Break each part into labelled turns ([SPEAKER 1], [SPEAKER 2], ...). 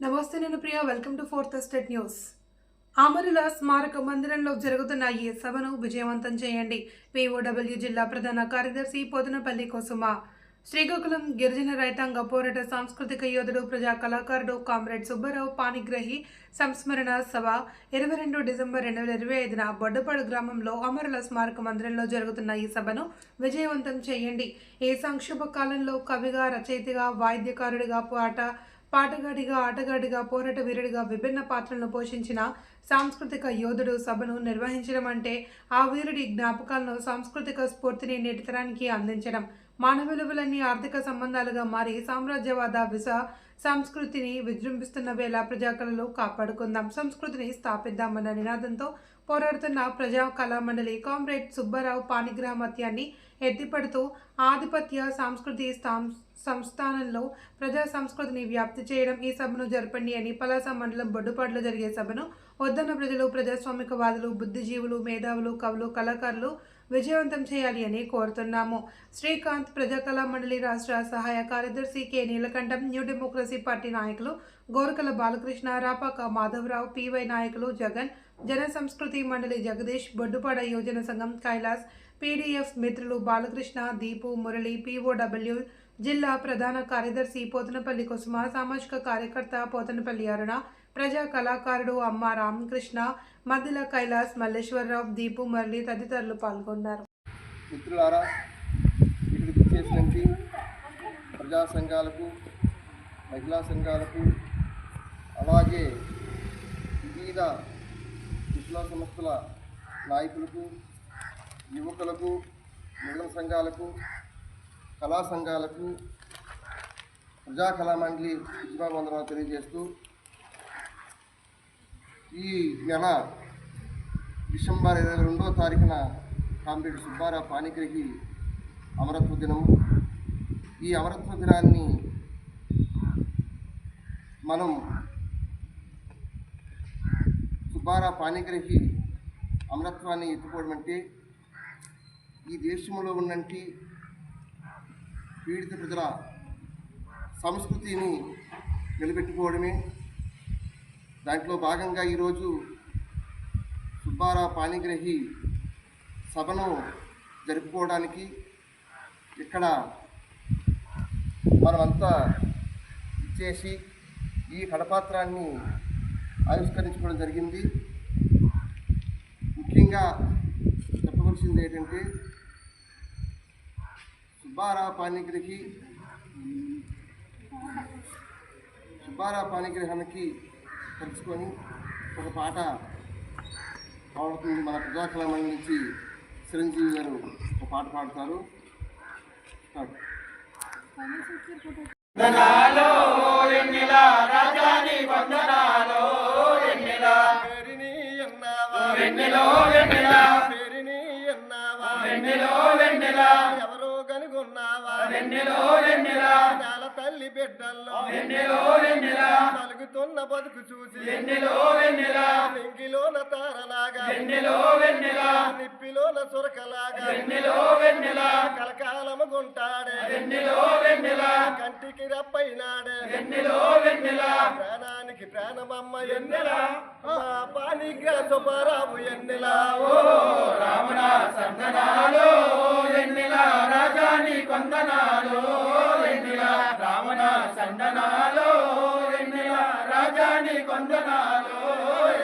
[SPEAKER 1] నమస్తే నేను Priya. Welcome to fourth state news అమరుల స్మారక మందిరంలో జరుగుతున్న ఈ సభను విజయవంతం చేయండి. పిఓడబ్ల్యూ జిల్లా ప్రధాన కార్యదర్శి పొదనపల్లి కోసుమ. శ్రీకాకుళం గిరిజన రైతాంగ పోరాట సాంస్కృతిక యోధుడు ప్రజా కళాకారుడు కామ్రేడ్ సుబ్బారావు పానిగ్రహి సంస్మరణ సభ ఇరవై రెండు డిసెంబర్ రెండు వేల ఇరవై ఐదున బొడ్డపాడు గ్రామంలో అమరుల స్మారక మందిరంలో జరుగుతున్న ఈ సభను విజయవంతం చేయండి. ఈ సంక్షోభ కాలంలో కవిగా రచయితగా వాయిద్యకారుడిగా పాట పాటగాడిగా ఆటగాడిగా పోరాట వీరుడిగా విభిన్న పాత్రలను పోషించిన సాంస్కృతిక యోధుడు సభను నిర్వహించడం అంటే ఆ వీరుడి జ్ఞాపకాలను సాంస్కృతిక స్ఫూర్తిని నేటితరానికి అందించడం. మానవ విలువలన్నీ ఆర్థిక సంబంధాలుగా మారి సామ్రాజ్యవాద విష సంస్కృతిని విజృంభిస్తున్న వేళ ప్రజాకళలు కాపాడుకుందాం. సంస్కృతిని స్థాపిద్దామన్న నినాదంతో పోరాడుతున్న ప్రజా కళా మండలి కామ్రేడ్ సుబ్బారావు పానిగ్రామత్యాన్ని ఎత్తిపడుతూ ఆధిపత్య సాంస్కృతి స్థాం- సంస్థానంలో ప్రజా సంస్కృతిని వ్యాప్తి చేయడం ఈ సభను జరపండి అని పలాస మండలం బొడ్డుపాడులో జరిగే సభను వద్దన్న ప్రజలు ప్రజాస్వామికవాదులు బుద్ధిజీవులు మేధావులు కవులు కళాకారులు విజయవంతం చేయాలి అని కోరుతున్నాము. శ్రీకాంత్ ప్రజాకళా మండలి రాష్ట్ర సహాయ కార్యదర్శి K. Neelakantam new democracy party నాయకులు గోరకల బాలకృష్ణ రాపాక మాధవరావు పివై నాయకులు జగన్ జన సంస్కృతి మండలి జగదీష్ బొడ్డుపాడ యోజన సంఘం కైలాస్ పీడీఎఫ్ మిత్రులు బాలకృష్ణ దీపు మురళి పీఓడబ్ల్యూ జిల్లా ప్రధాన కార్యదర్శి పోతనపల్లి కుసుమ సామాజిక కార్యకర్త పోతనపల్లి అరుణ ప్రజా కళాకారుడు అమ్మ రామకృష్ణ మధ్యలో కైలాస్ మల్లేశ్వరరావు దీపు మురళి తదితరులు పాల్గొన్నారు.
[SPEAKER 2] మిత్రులారా ఇక్కడికి చేసినటువంటి ప్రజా సంఘాలకు మహిళా సంఘాలకు అలాగే వివిధ విప్లవ సంస్థల నాయకులకు యువకులకు మహిళా సంఘాలకు కళా సంఘాలకు ప్రజా కళా మండలి విద్యావందనాలు తెలియజేస్తూ ఈ నెల డిసెంబర్ ఇరవై రెండో తారీఖున కామ్రేడ్ సుబ్బారావు పానిగ్రహి అమరత్వ దినము. ఈ అమరత్వ దినాన్ని మనం సుబ్బారావు పానిగ్రహి అమరత్వాన్ని ఎత్తుకోవడం అంటే ఈ దేశంలో ఉన్నంటి పీడిత ప్రజల సంస్కృతిని నిలబెట్టుకోవడమే. దాంట్లో భాగంగా ఈరోజు సుబ్బారావు పాణిగ్రహి సభను జరుపుకోవడానికి ఇక్కడ మనమంతా ఇచ్చేసి ఈ కడపాత్రాన్ని ఆవిష్కరించుకోవడం జరిగింది. ముఖ్యంగా చెప్పవలసింది ఏంటంటే సుబ్బారావు పాణిగ్రహి సుబ్బారావు పాణిగ్రహానికి తెలుసుకొని ఒక పాట పాడుతుంది మన ప్రజాకళామండలి నుంచి చిరంజీవి గారు ఒక పాట పాడతారు? ఎవరో కనుగొన్నావా? తల్లి బిడ్డల్లో నలుగుతున్న బతుకు చూసి వెంగిలోన తారలాగా నిప్పిలోన సురకలాగా కలకాలము గుంటాడే కంటికి రప్పైనాడే ప్రాణానికి ప్రాణమమ్మ ఎన్నెలా? మా పానిగా సుబ్బారావు ఎన్నెలా? ఓ
[SPEAKER 3] రామణ సంతనాలో ఎన్నిల? రాజాని కొందనాలో ఎన్నిల సందనాలో ఎన్నిల? రాజాని కొందనాలో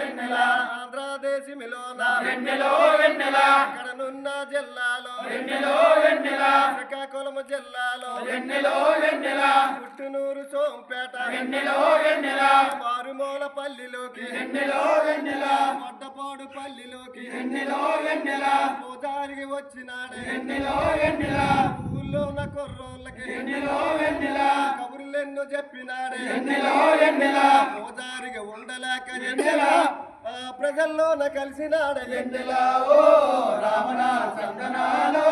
[SPEAKER 3] ఎన్నిల?
[SPEAKER 2] ఆంధ్రదేశమిలోన
[SPEAKER 3] ఎన్నెలో ఎన్నెల?
[SPEAKER 2] ఇక్కడనున్న జిల్లాలో
[SPEAKER 3] ఎన్నెలో ఎన్నెల?
[SPEAKER 2] శ్రీకాకుళం జిల్లాలో
[SPEAKER 3] ఎన్నెలో ఎన్నెల?
[SPEAKER 2] పుట్టునూరు సోంపేట
[SPEAKER 3] ఎన్నెలో ఎన్నెల?
[SPEAKER 2] మారుమూల పల్లిలోకి
[SPEAKER 3] ఎన్నెలో ఎన్నెల?
[SPEAKER 2] మొడ్డపాడు పల్లిలోకి
[SPEAKER 3] ఎన్నెలో ఎన్నెల?
[SPEAKER 2] పూజారికి వచ్చినాడే
[SPEAKER 3] ఎన్నెలో ఎన్నెల?
[SPEAKER 2] ఊళ్ళో ఉన్న కుర్రోళ్ళకి
[SPEAKER 3] ఎన్నెలో ఎన్నెల?
[SPEAKER 2] కబుర్లెన్నో చెప్పినాడే. పూజారిగా ఉండలేక ఎన్నెలా? ఆ ప్రజల్లోన కలిసినాడే. ఎన్నెలా?
[SPEAKER 3] ఓ రామణ చందనాలో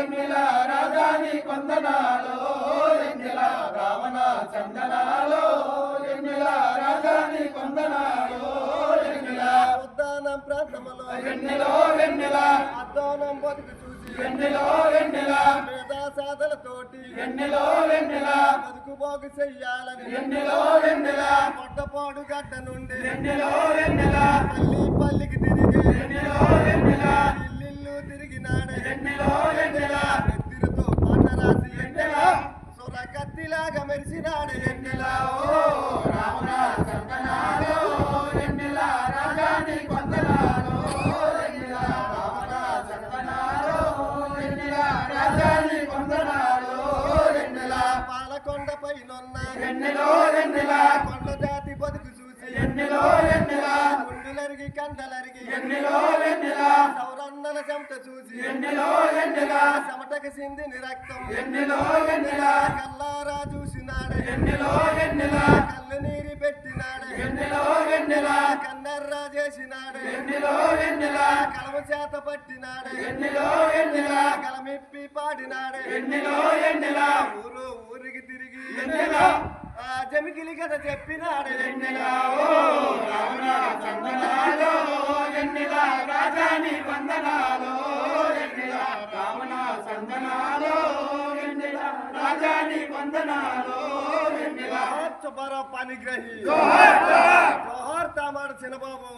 [SPEAKER 3] ఎన్నెల? రాజాని కొందనాలో ఎన్నెల? రావణ చందనాలో ఎన్నెలో ఎన్నెల
[SPEAKER 2] అద్దోనం బతుకు చూసి
[SPEAKER 3] వెన్నెలో వెన్నెల.
[SPEAKER 2] మేధా సాధనతోటి
[SPEAKER 3] వెన్నెలో వెన్నెల.
[SPEAKER 2] బతుకు బాగు చెయ్యాలని
[SPEAKER 3] వెన్నెలో వెన్నెల.
[SPEAKER 2] పొట్ట పాడు గడ్డ నుండి
[SPEAKER 3] వెన్నెలో వెన్నెల.
[SPEAKER 2] పల్లి పల్లికి తిరిగి
[SPEAKER 3] వెన్నెలో వెన్నెల.
[SPEAKER 2] ఇల్లు తిరిగినాడే.
[SPEAKER 3] వెన్నెలో వెన్నెల.
[SPEAKER 2] నెత్తిరితో పాట రాసి
[SPEAKER 3] వెన్నెల.
[SPEAKER 2] సొర కత్తిలాగా మెరిసినాడే.
[SPEAKER 3] వెన్నెల ఓ రావణ
[SPEAKER 2] గుండెలరిగి కండలరిగి
[SPEAKER 3] వెన్నెలో వెన్నెల
[SPEAKER 2] సౌరన్నల చెమట చూసి చెమటకు సిందిని రక్తం.
[SPEAKER 3] వెన్నెలో వెన్నెల
[SPEAKER 2] కల్లారా చూసినాడే.
[SPEAKER 3] వెన్నెలో వెన్నెల
[SPEAKER 2] కళ్ళు నీరి పెట్టినాడే.
[SPEAKER 3] వెన్నెలో వెన్నెల
[SPEAKER 2] కన్నర్రా చేసినాడే. కలమ చేత పట్టినాడే.
[SPEAKER 3] వెన్నెలో వెన్నెల
[SPEAKER 2] కలమిప్పి పాడినాడే.
[SPEAKER 3] వెన్నెలో వెన్నెల
[SPEAKER 2] ఊరు ఊరికి తిరిగి
[SPEAKER 3] వెన్నెల
[SPEAKER 2] ఆ జమికిలి కథ చెప్పినాడు
[SPEAKER 3] చందనాలో రాజాని వందనాలో రామణ చందనాలో రాజాని వందనాలో
[SPEAKER 2] పానిగ్రహి
[SPEAKER 3] జోహార్ తామాడు చిన్నబాబు